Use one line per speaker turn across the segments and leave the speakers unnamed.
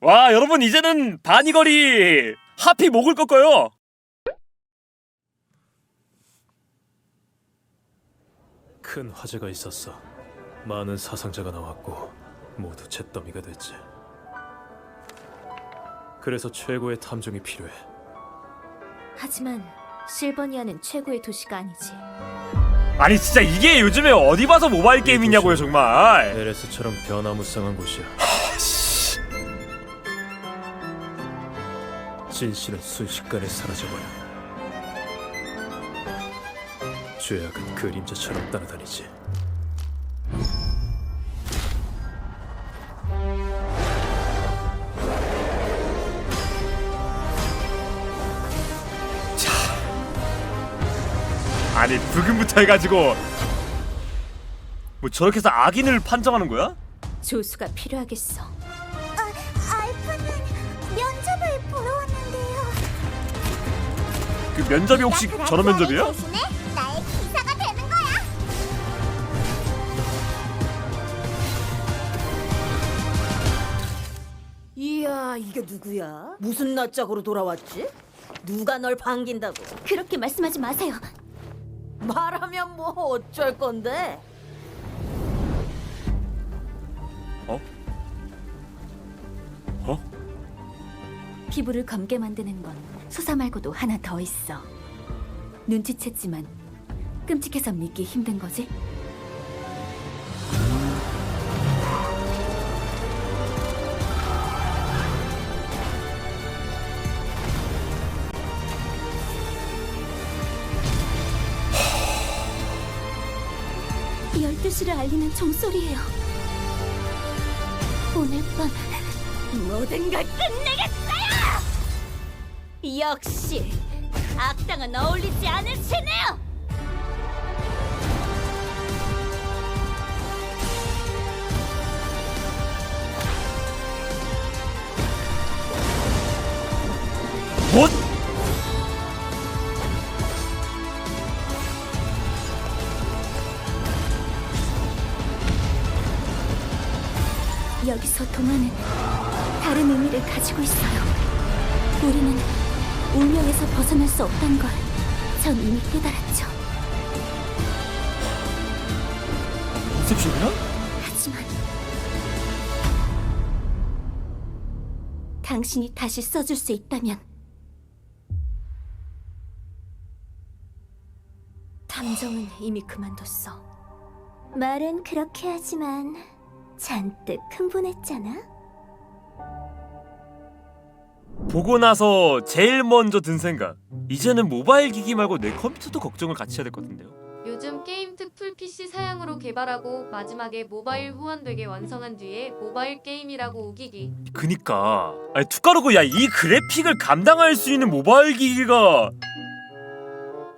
와 여러분 이제는 바니걸이 하피 목을 꺾어요
큰 화재가 있었어. 많은 사상자가 나왔고 모두 잿더미가 됐지. 그래서 최고의 탐정이 필요해.
하지만 실버니아는 최고의 도시가 아니지.
아니 진짜 이게 요즘에 어디 봐서 모바일 게임이냐고요 정말
에레스처럼 변화무쌍한 곳이야. 진실은 순식간에 사라져버려. 죄악은 그림자처럼 따라다니지.
아니 불금부터 해가지고 뭐 저렇게 해서 악인을 판정하는 거야?
조수가 필요하겠어.
그 면접이 혹시 전원 면접이야?
그라디아의 대신에 나의 기사가 되는 거야.
이야 이게 누구야? 무슨 낯짝으로 돌아왔지? 누가 널 반긴다고?
그렇게 말씀하지 마세요.
말하면 뭐 어쩔 건데?
어? 어?
피부를 검게 만드는 건 수사 말고도 하나 더 있어. 눈치챘지만 끔찍해서 믿기 힘든 거지? 열두 시를 알리는 종소리예요. 오늘 밤 모든 걸 끝내겠어요! 역시 악당은 어울리지 않으시네요.
뭐?
여기서 동화는 다른 의미를 가지고 있어요. 우리는 운명에서 벗어날 수 없다는 걸전 이미 깨달았죠.
인셉션이야?
하지만 당신이 다시 써줄 수 있다면 탐정은 이미 그만뒀어. 말은 그렇게 하지만 잔뜩 흥분했잖아.
보고 나서 제일 먼저 든 생각. 이제는 모바일 기기 말고 내 컴퓨터도 걱정을 같이 해야 될 것 같은데요.
요즘 게임 특풀 PC 사양으로 개발하고 마지막에 모바일 호환되게 완성한 뒤에 모바일 게임이라고 우기기.
그니까. 아니 툭가루고 야 이 그래픽을 감당할 수 있는 모바일 기기가.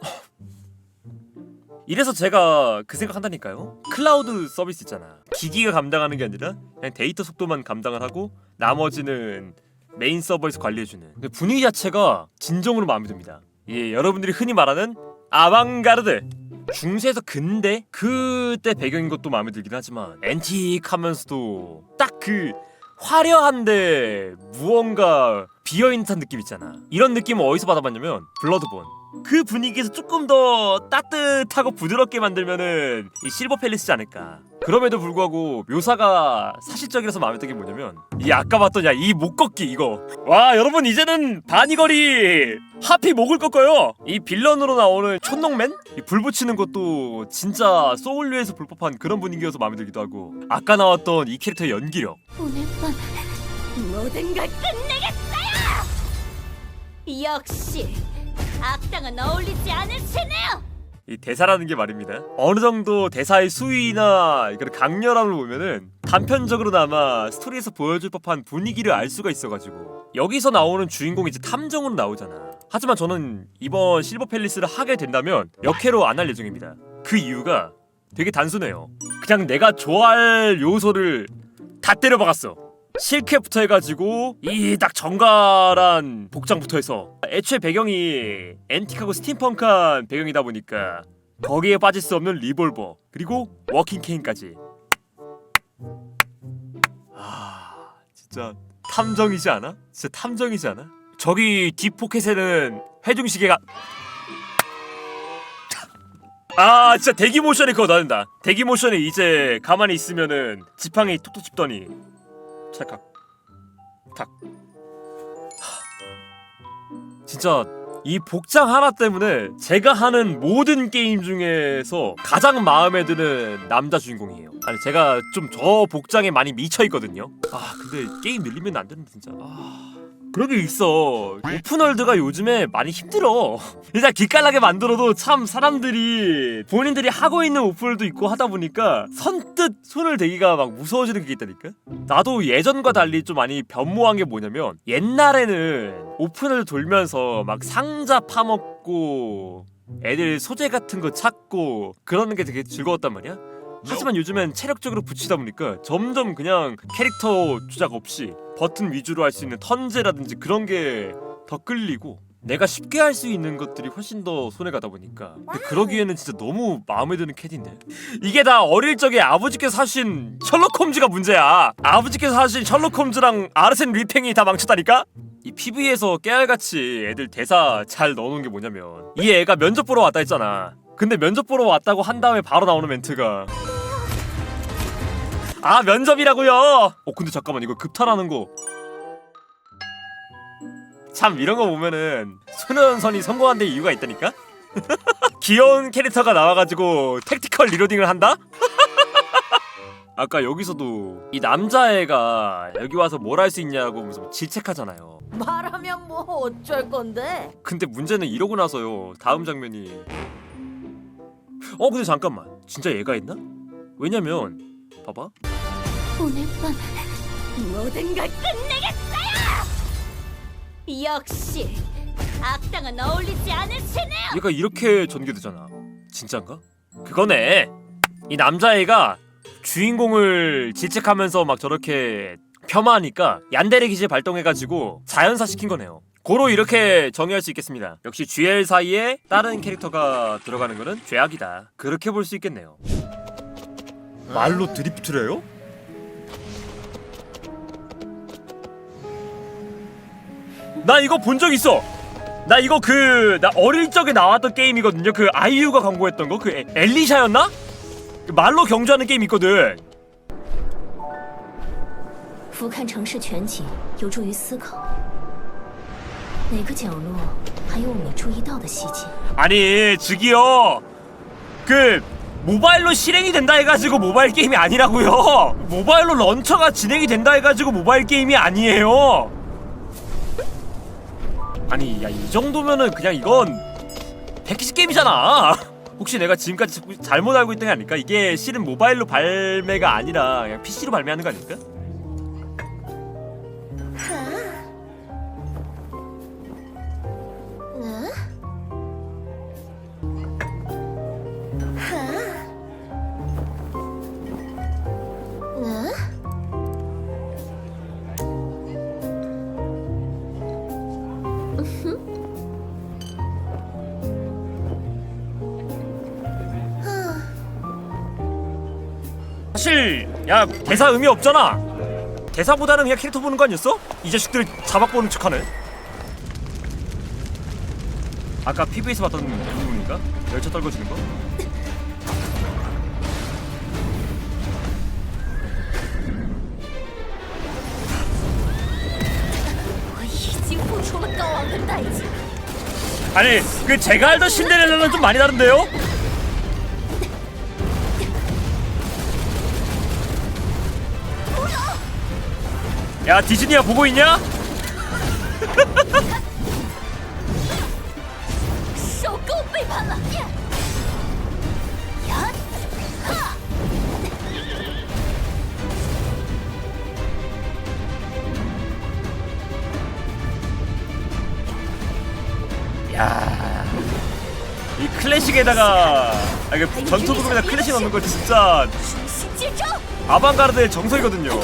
이래서 제가 그 생각한다니까요. 클라우드 서비스 있잖아. 기기가 감당하는 게 아니라 그냥 데이터 속도만 감당을 하고 나머지는 메인 서버에서 관리해주는. 분위기 자체가 진정으로 마음에 듭니다. 예 여러분들이 흔히 말하는 아방가르드. 중세에서 근대? 그때 배경인 것도 마음에 들긴 하지만 앤틱하면서도 딱 그 화려한데 무언가 비어있는 듯한 느낌 있잖아. 이런 느낌은 어디서 받아봤냐면 블러드본. 그 분위기에서 조금 더 따뜻하고 부드럽게 만들면은 이 실버 팰리스지 않을까 그럼에도 불구하고 묘사가 사실적이라서 마음에 든 게 뭐냐면 이 아까 봤던 야 이 목 꺾기 이거 와 여러분 이제는 바니걸이 하피 목을 꺾어요 이 빌런으로 나오는 촌농맨 이불 붙이는 것도 진짜 소울류에서 불법한 그런 분위기여서 마음에 들기도 하고 아까 나왔던 이 캐릭터의 연기력
모든 걸 끝내겠어요! 역시 악당은 어울리지 않으시네요!
이 대사라는 게 말입니다. 어느 정도 대사의 수위나 그런 강렬함을 보면은 단편적으로나마 스토리에서 보여줄 법한 분위기를 알 수가 있어가지고 여기서 나오는 주인공이 이제 탐정으로 나오잖아. 하지만 저는 이번 실버 팰리스를 하게 된다면 역해로 안 할 예정입니다. 그 이유가 되게 단순해요. 그냥 내가 좋아할 요소를 다 때려박았어. 실크부터 해가지고 이 딱 정갈한 복장부터 해서 애초에 배경이 앤틱하고 스팀펑크한 배경이다 보니까 거기에 빠질 수 없는 리볼버 그리고 워킹 케인까지 아 진짜 탐정이지 않아? 진짜 탐정이지 않아? 저기 뒷포켓에는 해중시계가 아 진짜 대기 모션이 그거 나는다 대기 모션이 이제 가만히 있으면은 지팡이 톡톡 짚더니 찰칵 탁 하, 진짜 이 복장 하나 때문에 제가 하는 모든 게임 중에서 가장 마음에 드는 남자 주인공이에요. 아니 제가 좀 저 복장에 많이 미쳐 있거든요. 아 근데 게임 늘리면 안 되는데 진짜. 아. 그런 게 있어. 오픈월드가 요즘에 많이 힘들어. 일단 기깔나게 만들어도 참 사람들이 본인들이 하고 있는 오픈월드 있고 하다 보니까 선뜻 손을 대기가 막 무서워지는 게 있다니까? 나도 예전과 달리 좀 많이 변모한 게 뭐냐면 옛날에는 오픈월드 돌면서 막 상자 파먹고 애들 소재 같은 거 찾고 그러는 게 되게 즐거웠단 말이야? 하지만 요즘엔 체력적으로 붙이다 보니까 점점 그냥 캐릭터 조작 없이 버튼 위주로 할 수 있는 턴제라든지 그런 게 더 끌리고 내가 쉽게 할 수 있는 것들이 훨씬 더 손에 가다 보니까 근데 그러기에는 진짜 너무 마음에 드는 캣인데. 이게 다 어릴 적에 아버지께서 하신 셜록 홈즈가 문제야. 아버지께서 하신 셜록 홈즈랑 아르센 리팽이 다 망쳤다니까? 이 PV에서 깨알같이 애들 대사 잘 넣어놓은 게 뭐냐면 이 애가 면접 보러 왔다 했잖아. 근데 면접 보러 왔다고 한 다음에 바로 나오는 멘트가 아 면접이라고요 어 근데 잠깐만 이거 급탈하는 거 참 이런 거 보면은 소년선이 성공한 데 이유가 있다니까? 귀여운 캐릭터가 나와가지고 택티컬 리로딩을 한다? 아까 여기서도 이 남자애가 여기 와서 뭘 할 수 있냐고 무슨 질책하잖아요
말하면 뭐 어쩔 건데?
근데 문제는 이러고 나서요 다음 장면이 어 근데 잠깐만 진짜 얘가 있나? 왜냐면 봐봐
오늘 밤
모든 걸 끝내겠어요! 역시 악당은 어울리지 않으시네요!
얘가 이렇게 전개되잖아. 진짠가? 그거네. 이 남자애가 주인공을 질책하면서 막 저렇게 폄하하니까 얀데레 기질 발동해가지고 자연사 시킨 거네요. 고로 이렇게 정의할 수 있겠습니다. 역시 GL 사이에 다른 캐릭터가 들어가는 거는 죄악이다. 그렇게 볼 수 있겠네요. 말로 드리프트를 해요? 나 이거 본 적 있어. 나 이거 그 나 어릴 적에 나왔던 게임이거든요. 그 아이유가 광고했던 거. 그 에- 엘리샤였나? 그 말로 경주하는 게임 있거든.
俯瞰城市全景有助于思考，哪个角落还有我没注意到的细节？
아니 즉이요. 그 모바일로 실행이 된다 해가지고 모바일 게임이 아니라고요. 모바일로 런처가 진행이 된다 해가지고 모바일 게임이 아니에요. 아니 야 이 정도면은 그냥 이건 패키지 게임이잖아. 혹시 내가 지금까지 잘못 알고 있던 게 아닐까? 이게 실은 모바일로 발매가 아니라 그냥 PC로 발매하는 거 아닐까? 사실 야 대사 의미 없잖아. 대사보다는 그냥 캐릭터 보는 거 아니었어? 이 자식들 자막 보는 척하네. 아까 PV에서 봤던 그 부분인가? 열차 떨궈지는 거? 아니 그 제가 알던 신데렐라는 좀 많이 다른데요? 야 디즈니야 보고 있냐? 이 클래식에다가 아, 이게 전투부금에다 클래식 넣는 거 진짜 아방가르드의 정석이거든요.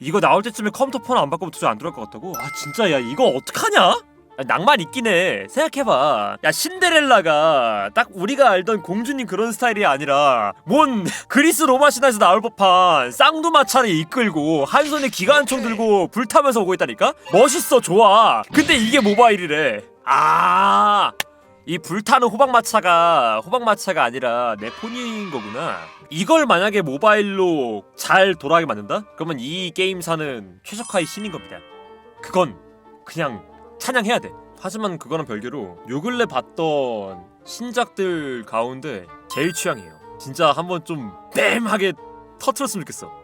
이거 나올 때쯤에 컴퓨터 폰 안 바꾸면 도저히 안 들어갈 것 같다고? 아 진짜 야 이거 어떡하냐? 야, 낭만 있긴 해 생각해봐 야 신데렐라가 딱 우리가 알던 공주님 그런 스타일이 아니라 뭔 그리스 로마 신화에서 나올 법한 쌍두마차를 이끌고 한 손에 기관총 들고 불타면서 오고 있다니까? 멋있어 좋아 근데 이게 모바일이래 아 이 불타는 호박마차가 호박마차가 아니라 내 폰인 거구나. 이걸 만약에 모바일로 잘 돌아가게 만든다? 그러면 이 게임사는 최적화의 힘인 겁니다. 그건 그냥 찬양해야 돼. 하지만 그거는 별개로 요 근래 봤던 신작들 가운데 제일 취향이에요. 진짜 한번 좀 뱀하게 터트렸으면 좋겠어.